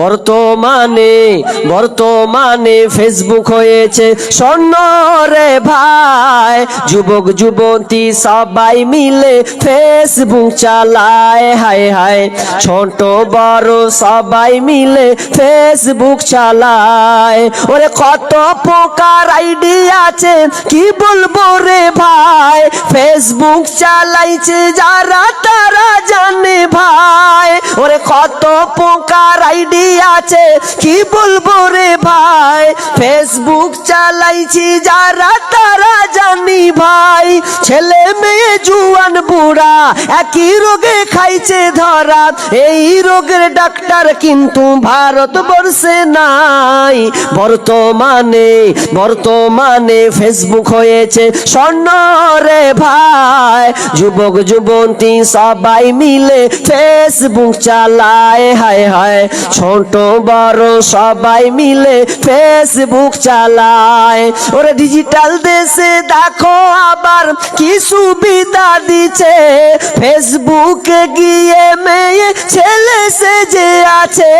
বর্তমানে বর্তমানে ফেসবুক হয়েছে। স্বর্ণ রে ভাই, যুবক, যুবতী সবাই মিলে ফেসবুক চালায়। হায় হায়, ছোট, বড় সবাই মিলে ফেসবুক চালায়। ওরে কত প্রকার আইডি আছে, কি বলব রে ভাই? ফেসবুক চালাইছে যারা, তারা জানে ভাই। আছে? কি বলব রে ভাই? ফেসবুক চালাইছি যারা তারা জানি ভাই। ছেলে জুয়ান বুড়া, একই রোগে খাইছে ধরা এই রোগের ডাক্তার কিন্তু ভারতবর্ষে নাই। বর্তমানে বর্তমানে ফেসবুক হয়েছে স্বর্ণ রে ভাই। যুবক, যুবতী সবাই মিলে ফেসবুক চালায়, হায় হায়। ছোট, বড় সবাই মিলে ফেসবুক চালায়। ওরে ডিজিটাল দেশে দেখো আবার কি সুবিধা দিচ্ছে ফেসবুকে গিয়ে মেয়ে, ছেলে সেজে আছে।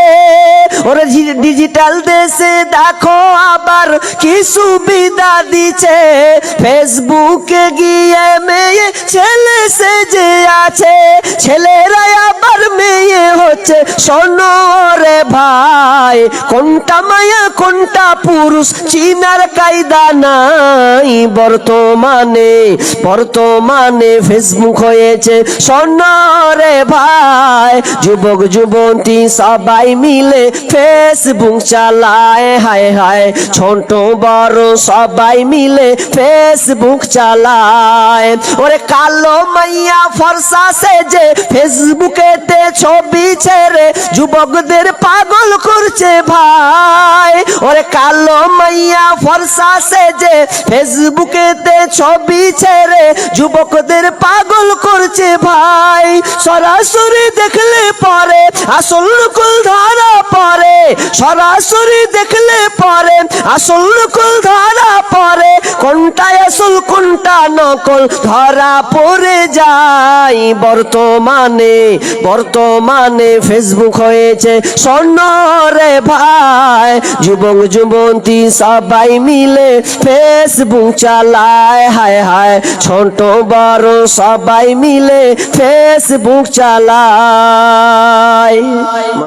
ওরে ডিজিটাল দেশে দেখো আবার কি সুবিধা দিচ্ছে ফেসবুকে গিয়ে মেয়ে, ছেলে সেজে আছে। ছেলেরা আবার মেয়ে হচ্ছে। শোনো রে ভাই, কোনটা মায়া, কোনটা পুরুষ? চিনার কায়দা নাই বর্তমানে। বর্তমানে ফেসবুক হয়েছে। শোন রে ভাই, যুবক, যুবতী সবাই মিলে ফেসবুক চালায়। হায় হায়, ছোট, বড় সবাই মিলে ফেসবুক চালায়। ওরে কালো মাইয়া ফর্সা সেজে ফেসবুকেতে ছবি ছেড়ে যুবকদের পাগল করছে ভাই। ওরে কালো মাইয়া ফর্সা সেজে ফেসবুকেতে ছবি ছেড়ে যুবকদের পাগল করছে ভাই। সরাসরি দেখলে পরে, আসল নকল ধারা পরে সরাসরি দেখলে পরে, আসল নকল ধরা কোনটা আসল কোনটা নকল? ধরা পড়ে যায় বর্তমানে। বর্তমানে ফেসবুক হয়েছে স্বর্ণ রে ভাই। যুবক, যুবতী সবাই মিলে ফেসবুক চালায়। হায় হায়, ছোট, বড় সবাই মিলে ফেসবুক চালায়।